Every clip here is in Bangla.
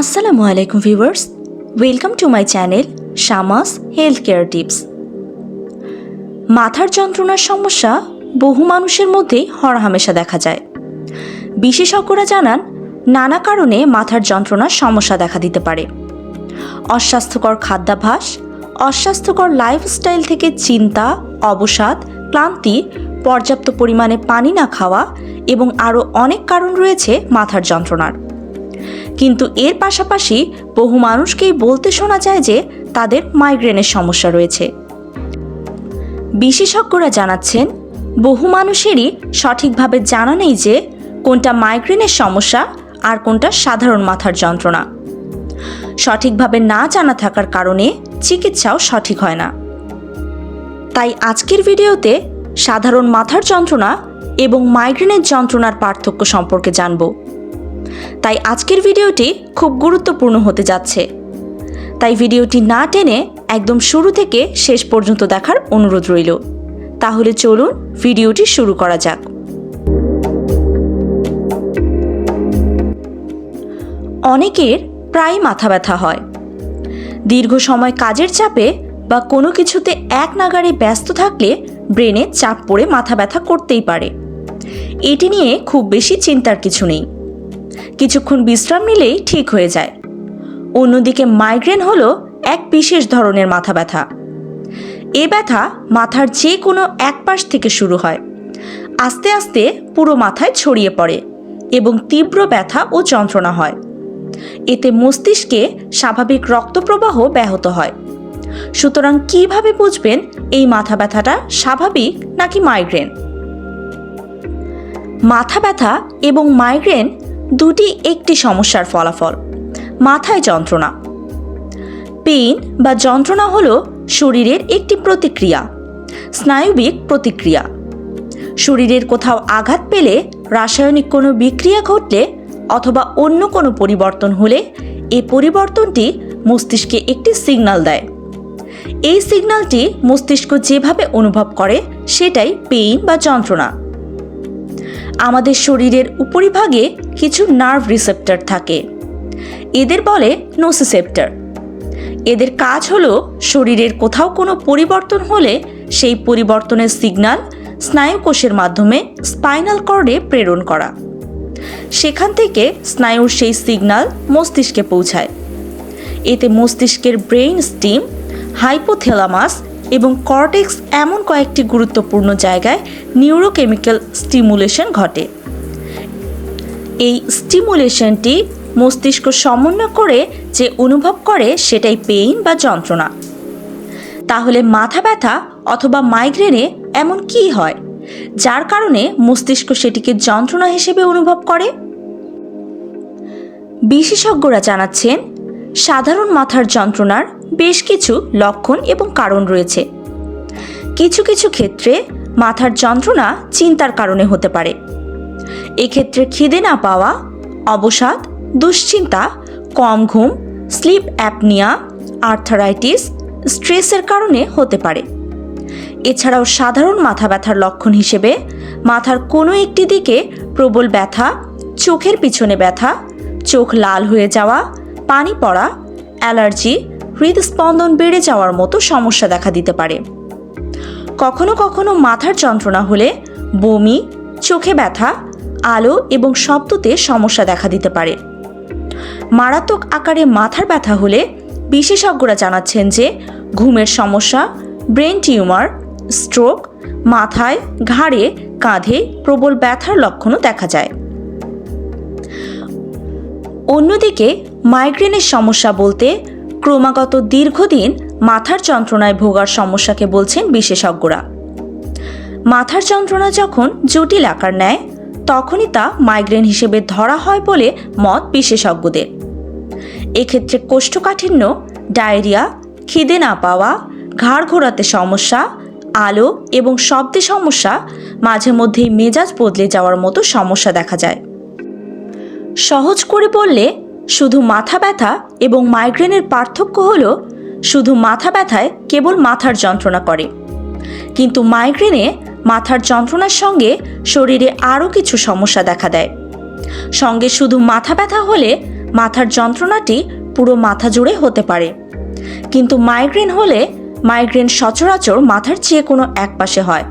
আসসালামু আলাইকুম viewers welcome to my channel Shamas health care tips মাথার যন্ত্রণার সমস্যা বহু মানুষের মধ্যেই হরহামেশা দেখা যায়। বিশেষজ্ঞরা জানান, নানা কারণে মাথার যন্ত্রণার সমস্যা দেখা দিতে পারে। অস্বাস্থ্যকর খাদ্যাভ্যাস, অস্বাস্থ্যকর লাইফস্টাইল থেকে চিন্তা, অবসাদ, ক্লান্তি, পর্যাপ্ত পরিমাণে পানি না খাওয়া এবং আরও অনেক কারণ রয়েছে মাথার যন্ত্রণার। কিন্তু এর পাশাপাশি বহু মানুষকেই বলতে শোনা যায় যে তাদের মাইগ্রেনের সমস্যা রয়েছে। বিশেষজ্ঞরা জানাচ্ছেন, বহু মানুষেরই সঠিকভাবে জানা নেই যে কোনটা মাইগ্রেনের সমস্যা আর কোনটা সাধারণ মাথার যন্ত্রণা। সঠিকভাবে না জানা থাকার কারণে চিকিৎসাও সঠিক হয় না। তাই আজকের ভিডিওতে সাধারণ মাথার যন্ত্রণা এবং মাইগ্রেনের যন্ত্রণার পার্থক্য সম্পর্কে জানব। তাই আজকের ভিডিওটি খুব গুরুত্বপূর্ণ হতে যাচ্ছে। তাই ভিডিওটি না টেনে একদম শুরু থেকে শেষ পর্যন্ত দেখার অনুরোধ রইল। তাহলে চলুন ভিডিওটি শুরু করা যাক। অনেকের প্রায় মাথা ব্যথা হয়। দীর্ঘ সময় কাজের চাপে বা কোনো কিছুতে এক নাগারে ব্যস্ত থাকলে ব্রেনে চাপ পড়ে মাথা ব্যথা করতেই পারে। এটি নিয়ে খুব বেশি চিন্তার কিছু নেই। কিছুক্ষণ বিশ্রাম নিলেই ঠিক হয়ে যায়। অন্যদিকে মাইগ্রেন হলো এক বিশেষ ধরনের মাথা ব্যথা। এ ব্যথা মাথার যে কোনো এক পাশ থেকে শুরু হয়। আস্তে আস্তে পুরো মাথায় ছড়িয়ে পড়ে এবং তীব্র ব্যথা ও যন্ত্রণা হয়। এতে মস্তিষ্কে স্বাভাবিক রক্তপ্রবাহ ব্যাহত হয়। সুতরাং কীভাবে বুঝবেন এই মাথা ব্যথাটা স্বাভাবিক নাকি মাইগ্রেন? মাথা ব্যথা এবং মাইগ্রেন দুটি একটি সমস্যার ফলাফল, মাথায় যন্ত্রণা। পেইন বা যন্ত্রণা হলো শরীরের একটি প্রতিক্রিয়া, স্নায়ুবিক প্রতিক্রিয়া। শরীরের কোথাও আঘাত পেলে রাসায়নিক কোনো বিক্রিয়া ঘটলে অথবা অন্য কোনো পরিবর্তন হলে এই পরিবর্তনটি মস্তিষ্কে একটি সিগন্যাল দেয়। এই সিগন্যালটি মস্তিষ্ক যেভাবে অনুভব করে, সেটাই পেইন বা যন্ত্রণা। আমাদের শরীরের উপরিভাগে কিছু নার্ভ রিসেপ্টর থাকে। এদের বলে নোসিসেপ্টর এদের কাজ হলো শরীরের কোথাও কোনো পরিবর্তন হলে সেই পরিবর্তনের সিগনাল স্নায়ুকোষের মাধ্যমে স্পাইনাল কর্ডে প্রেরণ করা। সেখান থেকে স্নায়ুর সেই সিগনাল মস্তিষ্কে পৌঁছায়। এতে মস্তিষ্কের ব্রেইন স্টিম হাইপোথেলামাস এবং কর্টেক্স এমন কয়েকটি গুরুত্বপূর্ণ জায়গায় নিউরোকেমিক্যাল স্টিমুলেশন ঘটে। এই স্টিমুলেশনটি মস্তিষ্ক সমন্বয় করে যে অনুভব করে সেটাই পেইন বা যন্ত্রণা। তাহলে মাথা ব্যথা অথবা মাইগ্রেনে এমন কি হয়, যার কারণে মস্তিষ্ক সেটিকে যন্ত্রণা হিসেবে অনুভব করে? বিশেষজ্ঞরা জানাচ্ছেন সাধারণ মাথার যন্ত্রণার বেশ কিছু লক্ষণ এবং কারণ রয়েছে। কিছু কিছু ক্ষেত্রে মাথার যন্ত্রণা চিন্তার কারণে হতে পারে। এক্ষেত্রে খিদে না পাওয়া, অবসাদ, দুশ্চিন্তা, কম ঘুম, স্লিপ অ্যাপনিয়া, আর্থারাইটিস স্ট্রেসের কারণে হতে পারে। এছাড়াও সাধারণ মাথা ব্যথার লক্ষণ হিসেবে মাথার কোনো একটি দিকে প্রবল ব্যথা, চোখের পিছনে ব্যথা, চোখ লাল হয়ে যাওয়া পানি পড়া, অ্যালার্জি, হৃদস্পন্দন বেড়ে যাওয়ার মতো সমস্যা দেখা দিতে পারে। কখনো কখনো মাথার যন্ত্রণা হলে বমি, চোখে ব্যথা, আলো এবং শব্দতে সমস্যা দেখা দিতে পারে। মারাত্মক আকারে মাথার ব্যথা হলে বিশেষজ্ঞরা জানাচ্ছেন যে ঘুমের সমস্যা, ব্রেন টিউমার, স্ট্রোক, মাথায়, ঘাড়ে, কাঁধে প্রবল ব্যথার লক্ষণও দেখা যায়। অন্যদিকে মাইগ্রেনের সমস্যা বলতে ক্রমাগত দীর্ঘদিন মাথার যন্ত্রণায় ভোগার সমস্যাকে বলছেন বিশেষজ্ঞরা। মাথার যন্ত্রণা যখন জটিল আকার নেয়, তখনই তা মাইগ্রেন হিসেবে ধরা হয় বলে মত বিশেষজ্ঞদের। এক্ষেত্রে কোষ্ঠকাঠিন্য, ডায়রিয়া, খিদে না পাওয়া, ঘাড় ঘোরাতে সমস্যা, আলো এবং শব্দে সমস্যা, মাঝে মধ্যেই মেজাজ বদলে যাওয়ার মতো সমস্যা দেখা যায়। সহজ করে বললে শুধু মাথা ব্যথা এবং মাইগ্রেনের পার্থক্য হল, শুধু মাথা ব্যথায় কেবল মাথার যন্ত্রণা করে। কিন্তু মাইগ্রেনে মাথার যন্ত্রণার সঙ্গে শরীরে আরও কিছু সমস্যা দেখা দেয়। সঙ্গে শুধু মাথা ব্যথা হলে মাথার যন্ত্রণাটি পুরো মাথা জুড়ে হতে পারে। কিন্তু মাইগ্রেন হলে মাইগ্রেন সচরাচর মাথার চেয়ে কোনো এক পাশে হয়।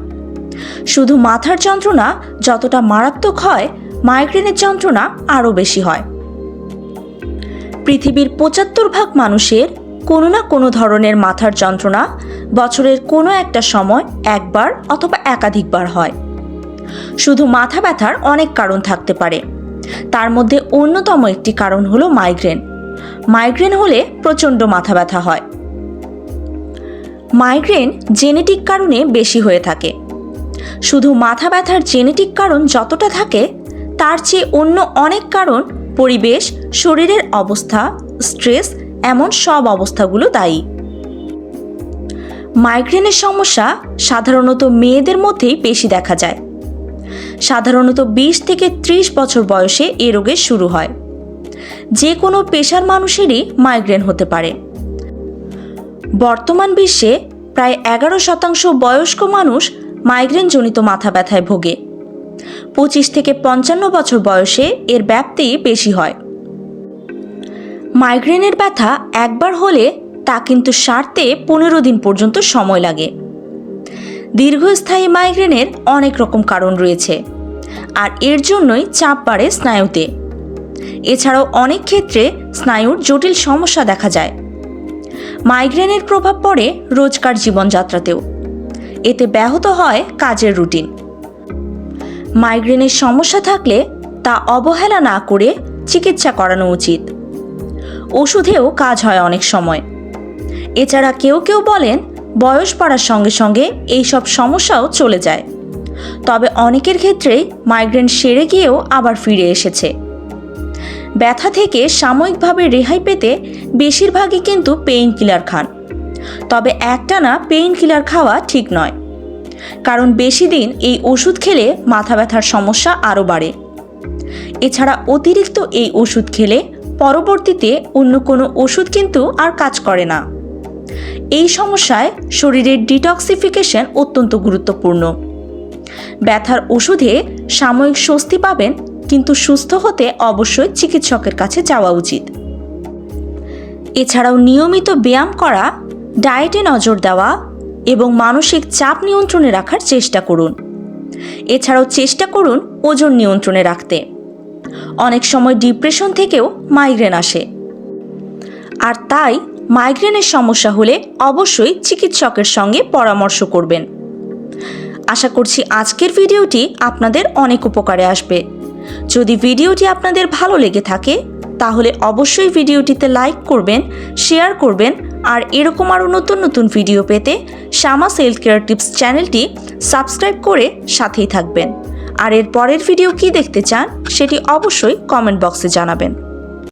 শুধু মাথার যন্ত্রণা যতটা মারাত্মক হয়, মাইগ্রেনের যন্ত্রণা আরও বেশি হয়। পৃথিবীর পঁচাত্তর ভাগ মানুষের কোনো না কোনো ধরনের মাথার যন্ত্রণা বছরের কোনো একটা সময় একবার অথবা একাধিকবার হয়। শুধু মাথা ব্যথার অনেক কারণ থাকতে পারে। তার মধ্যে অন্যতম একটি কারণ হলো মাইগ্রেন। মাইগ্রেন হলে প্রচণ্ড মাথা ব্যথা হয়। মাইগ্রেন জেনেটিক কারণে বেশি হয়ে থাকে। শুধু মাথা ব্যথার জেনেটিক কারণ যতটা থাকে, তার চেয়ে অন্য অনেক কারণ পরিবেশ, শরীরের অবস্থা, স্ট্রেস, এমন সব অবস্থাগুলো দায়ী। মাইগ্রেনের সমস্যা সাধারণত মেয়েদের মধ্যেই বেশি দেখা যায়। সাধারণত বিশ থেকে ত্রিশ বছর বয়সে এ রোগের শুরু হয়। যে কোনো পেশার মানুষেরই মাইগ্রেন হতে পারে। বর্তমান বিশ্বে প্রায় এগারো শতাংশ বয়স্ক মানুষ মাইগ্রেনজনিত মাথা ব্যথায় ভোগে। পঁচিশ থেকে পঞ্চান্ন বছর বয়সে এর ব্যাপ্তি বেশি হয়। মাইগ্রেনের ব্যথা একবার হলে তা কিন্তু সারতে পনেরো দিন পর্যন্ত সময় লাগে। দীর্ঘস্থায়ী মাইগ্রেনের অনেক রকম কারণ রয়েছে, আর এর জন্যই চাপ বাড়ে স্নায়ুতে। এছাড়াও অনেক ক্ষেত্রে স্নায়ুর জটিল সমস্যা দেখা যায়। মাইগ্রেনের প্রভাব পড়ে রোজকার জীবনযাত্রাতেও। এতে ব্যাহত হয় কাজের রুটিন। মাইগ্রেনের সমস্যা থাকলে তা অবহেলা না করে চিকিৎসা করানো উচিত। ওষুধেও কাজ হয় অনেক সময়। এছাড়া কেউ কেউ বলেন, বয়স বাড়ার সঙ্গে সঙ্গে এই সব সমস্যাও চলে যায়। তবে অনেকের ক্ষেত্রেই মাইগ্রেন সেরে গিয়েও আবার ফিরে এসেছে। ব্যথা থেকে সাময়িকভাবে রেহাই পেতে বেশিরভাগই কিন্তু পেইন কিলার খান। তবে একটানা পেইন কিলার খাওয়া ঠিক নয়। কারণ বেশি দিন এই ওষুধ খেলে মাথা ব্যথার সমস্যা আরও বাড়ে। এছাড়া অতিরিক্ত এই ওষুধ খেলে পরবর্তীতে অন্য কোনো ওষুধ কিন্তু আর কাজ করে না। এই সমস্যায় শরীরের ডিটক্সিফিকেশন অত্যন্ত গুরুত্বপূর্ণ। ব্যথার ওষুধে সাময়িক স্বস্তি পাবেন, কিন্তু সুস্থ হতে অবশ্যই চিকিৎসকের কাছে যাওয়া উচিত। এছাড়াও নিয়মিত ব্যায়াম করা, ডায়েটে নজর দেওয়া এবং মানসিক চাপ নিয়ন্ত্রণে রাখার চেষ্টা করুন। এছাড়াও চেষ্টা করুন ওজন নিয়ন্ত্রণে রাখতে। অনেক সময় ডিপ্রেশন থেকেও মাইগ্রেন আসে। আর তাই মাইগ্রেনের সমস্যা হলে অবশ্যই চিকিৎসকের সঙ্গে পরামর্শ করবেন। আশা করছি আজকের ভিডিওটি আপনাদের অনেক উপকারে আসবে। যদি ভিডিওটি আপনাদের ভালো লেগে থাকে, তাহলে অবশ্যই ভিডিওটিতে লাইক করবেন, শেয়ার করবেন আর এরকম আরও নতুন নতুন ভিডিও পেতে শ্যামা সেলফ কেয়ার টিপস চ্যানেলটি সাবস্ক্রাইব করে সাথেই থাকবেন। আর এর পরের ভিডিও কি দেখতে চান সেটি অবশ্যই কমেন্ট বক্সে জানাবেন।